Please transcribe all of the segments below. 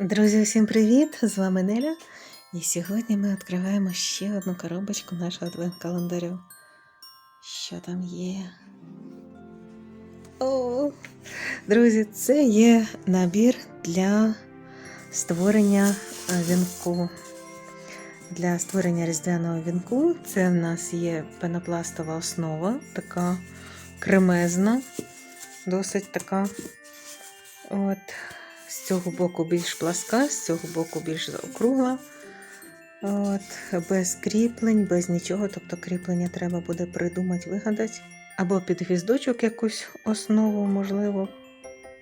Друзі, всім привіт! З вами Неля. І сьогодні ми відкриваємо ще одну коробочку нашого адвент-календарю. Що там є? О, друзі, це є набір для створення вінку. Для створення різдвяного вінку це в нас є пенопластова основа, така кремезна, досить така. От. З цього боку більш пласка, з цього боку більш округла. От, без кріплень, без нічого. Тобто кріплення треба буде придумати, вигадати. Або під гвіздочок якусь основу, можливо,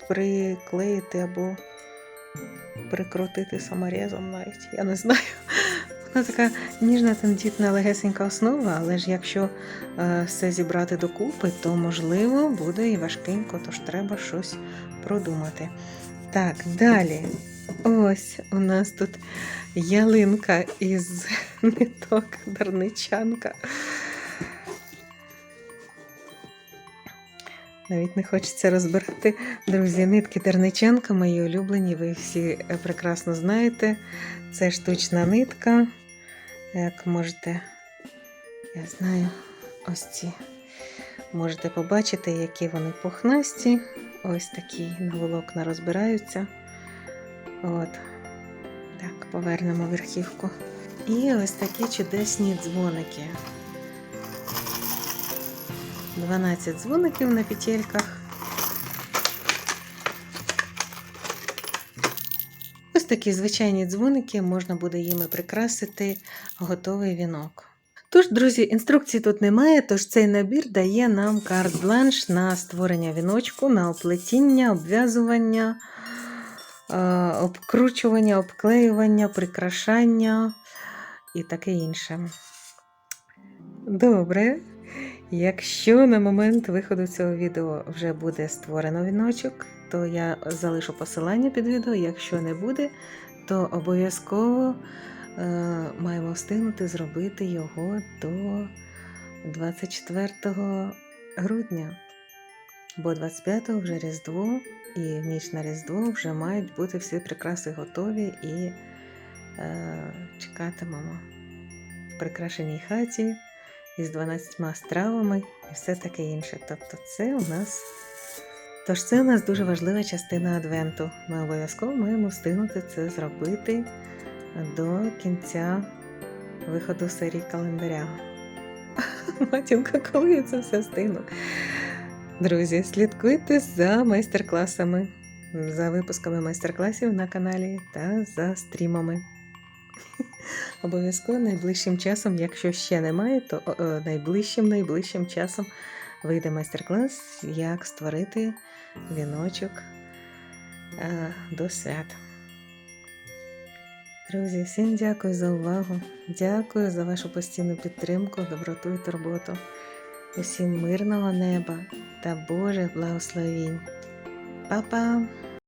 приклеїти, або прикрутити саморезом навіть. Я не знаю. Вона така ніжна, тендітна, легесенька основа, але ж якщо е, все зібрати докупи, то можливо буде і важкенько, тож треба щось продумати. Так, далі. Ось у нас тут ялинка із ниток дарничанка. Навіть не хочеться розбирати. Друзі, нитки дарничанка мої улюблені, ви всі прекрасно знаєте. Це штучна нитка. Як можете, я знаю, ось ці можете побачити, які вони пухнасті. Ось такі на волокна розбираються. От. Так, повернемо верхівку. І ось такі чудесні дзвоники. 12 дзвоників на петельках. Ось такі звичайні дзвоники, можна буде їми прикрасити готовий вінок. Тож, друзі, інструкцій тут немає, тож цей набір дає нам карт-бланш на створення віночку, на оплетіння, обв'язування, обкручування, обклеювання, прикрашання і таке інше. Добре. Якщо на момент виходу цього відео вже буде створено віночок, то я залишу посилання під відео. Якщо не буде, то обов'язково маємо встигнути зробити його до 24 грудня. Бо 25-го вже Різдво, і в ніч на Різдво вже мають бути всі прикраси готові і е, чекатимемо в прикрашеній хаті із 12 стравами і все таке інше. Тобто, це у нас. Тож це у нас дуже важлива частина Адвенту. Ми обов'язково маємо встигнути це зробити до кінця виходу серії календаря. Матінка, коли я це все встигну. Друзі, слідкуйте за майстер-класами, за випусками майстер-класів на каналі та за стрімами. Обов'язково найближчим часом, якщо ще немає, то найближчим найближчим часом вийде майстер-клас, як створити віночок е, до свят. Друзі, всім дякую за увагу. Дякую за вашу постійну підтримку, доброту і турботу. Усім мирного неба та Божих благословінь. Па-па!